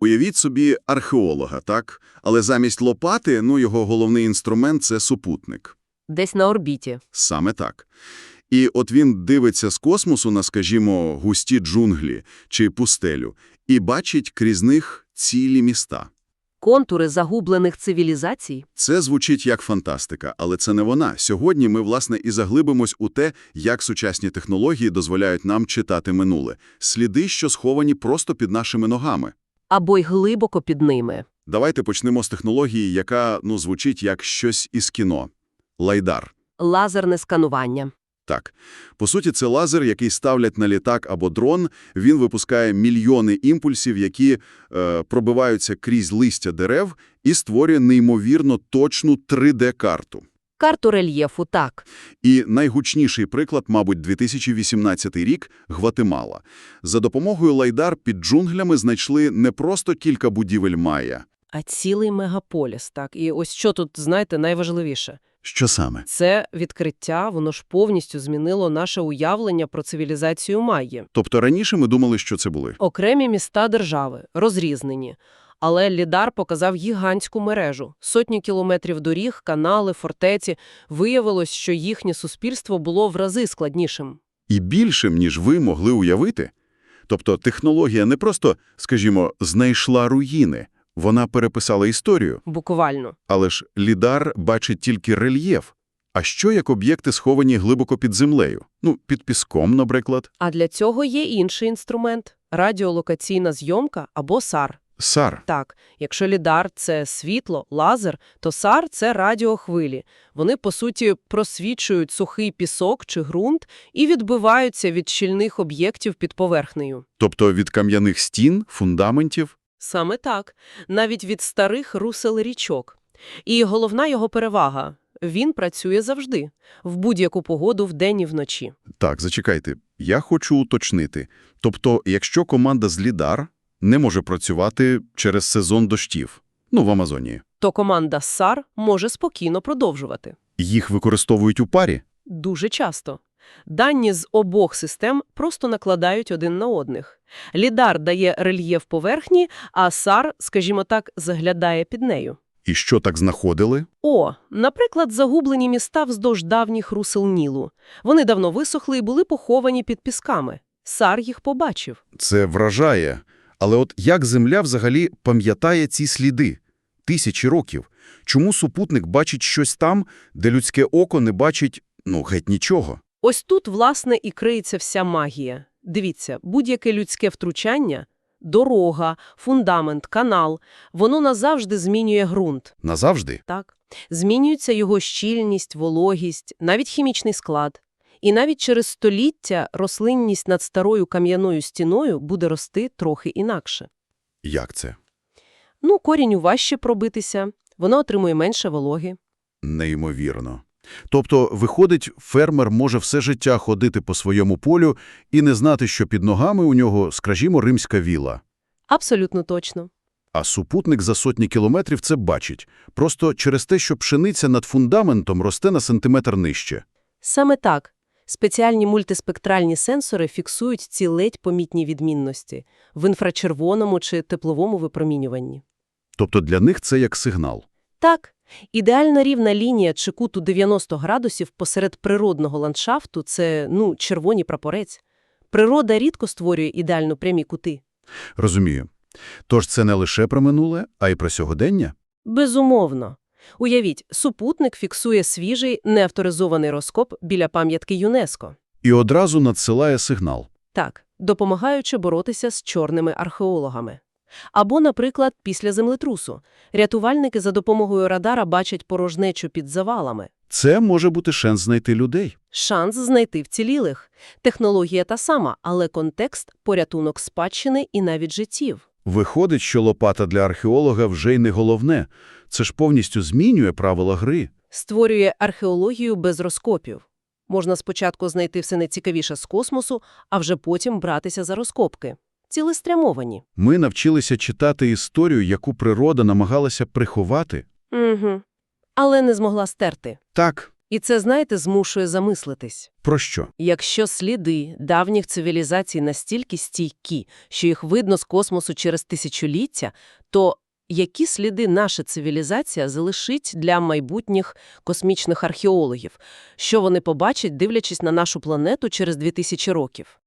Уявіть собі археолога, так? Але замість лопати, ну, його головний інструмент – це супутник. Десь на орбіті. Саме так. І от він дивиться з космосу на, скажімо, густі джунглі чи пустелю і бачить крізь них цілі міста. Контури загублених цивілізацій. Це звучить як фантастика, але це не вона. Сьогодні ми, власне, і заглибимось у те, як сучасні технології дозволяють нам читати минуле. Сліди, що сховані просто під нашими ногами. Або й глибоко під ними. Давайте почнемо з технології, яка, ну, звучить як щось із кіно. Лайдар. Лазерне сканування. Так. По суті, це лазер, який ставлять на літак або дрон. Він випускає мільйони імпульсів, які е, пробиваються крізь листя дерев і створює неймовірно точну 3D-карту. Карту рельєфу – так. І найгучніший приклад, мабуть, 2018 рік – Гватемала. За допомогою лайдар під джунглями знайшли не просто кілька будівель майя. А цілий мегаполіс, так. І ось що тут, знаєте, найважливіше. Що саме? Це відкриття, воно ж повністю змінило наше уявлення про цивілізацію Майї. Тобто раніше ми думали, що це були. Окремі міста держави, розрізнені. Але Лідар показав гігантську мережу. Сотні кілометрів доріг, канали, фортеці. Виявилось, що їхнє суспільство було в рази складнішим. І більшим, ніж ви могли уявити. Тобто технологія не просто, скажімо, знайшла руїни, вона переписала історію. Буквально. Але ж лідар бачить тільки рельєф. А що як об'єкти сховані глибоко під землею? Ну, під піском, наприклад. А для цього є інший інструмент – радіолокаційна зйомка або САР. Сар. Так, якщо лідар – це світло, лазер, то САР – це радіохвилі. Вони, по суті, просвічують сухий пісок чи ґрунт і відбиваються від щільних об'єктів під поверхнею. Тобто від кам'яних стін, фундаментів. Саме так. Навіть від старих русел річок. І головна його перевага – він працює завжди, в будь-яку погоду вдень і вночі. Так, зачекайте. Я хочу уточнити. Тобто, якщо команда з лідар не може працювати через сезон дощів, ну, в Амазонії, То команда САР може спокійно продовжувати. їх використовують у парі? Дуже часто. Дані з обох систем просто накладають один на одних. Лідар дає рельєф поверхні, а САР, скажімо так, заглядає під нею. І що так знаходили? О, наприклад, загублені міста вздовж давніх русел Нілу. Вони давно висохли і були поховані під пісками. САР їх побачив. Це вражає. Але от як Земля взагалі пам'ятає ці сліди? Тисячі років. Чому супутник бачить щось там, де людське око не бачить, ну, геть нічого? Ось тут, власне, і криється вся магія. Дивіться, будь-яке людське втручання – дорога, фундамент, канал – воно назавжди змінює ґрунт. Назавжди? Так. Змінюється його щільність, вологість, навіть хімічний склад. І навіть через століття рослинність над старою кам'яною стіною буде рости трохи інакше. Як це? Ну, корінню важче пробитися, воно отримує менше вологи. Неймовірно. Тобто, виходить, фермер може все життя ходити по своєму полю і не знати, що під ногами у нього, скажімо, римська віла. Абсолютно точно. А супутник за сотні кілометрів це бачить. Просто через те, що пшениця над фундаментом росте на сантиметр нижче. Саме так. Спеціальні мультиспектральні сенсори фіксують ці ледь помітні відмінності в інфрачервоному чи тепловому випромінюванні. Тобто для них це як сигнал. Так, ідеальна рівна лінія чи куту 90 градусів посеред природного ландшафту – це, ну, червоні прапорець. Природа рідко створює ідеально прямі кути. Розумію. Тож це не лише про минуле, а й про сьогодення? Безумовно. Уявіть, супутник фіксує свіжий, неавторизований розкоп біля пам'ятки ЮНЕСКО. І одразу надсилає сигнал. Так, допомагаючи боротися з чорними археологами. Або, наприклад, після землетрусу. Рятувальники за допомогою радара бачать порожнечу під завалами. Це може бути шанс знайти людей. Шанс знайти вцілілих. Технологія та сама, але контекст – порятунок спадщини і навіть життів. Виходить, що лопата для археолога вже й не головне. Це ж повністю змінює правила гри. Створює археологію без розкопів. Можна спочатку знайти все найцікавіше з космосу, а вже потім братися за розкопки. Цілеспрямовані. Ми навчилися читати історію, яку природа намагалася приховати. Угу. Але не змогла стерти. Так, І це, знаєте, змушує замислитись. Про що? Якщо сліди давніх цивілізацій настільки стійкі, що їх видно з космосу через тисячоліття, то які сліди наша цивілізація залишить для майбутніх космічних археологів? Що вони побачать, дивлячись на нашу планету через 2000 років?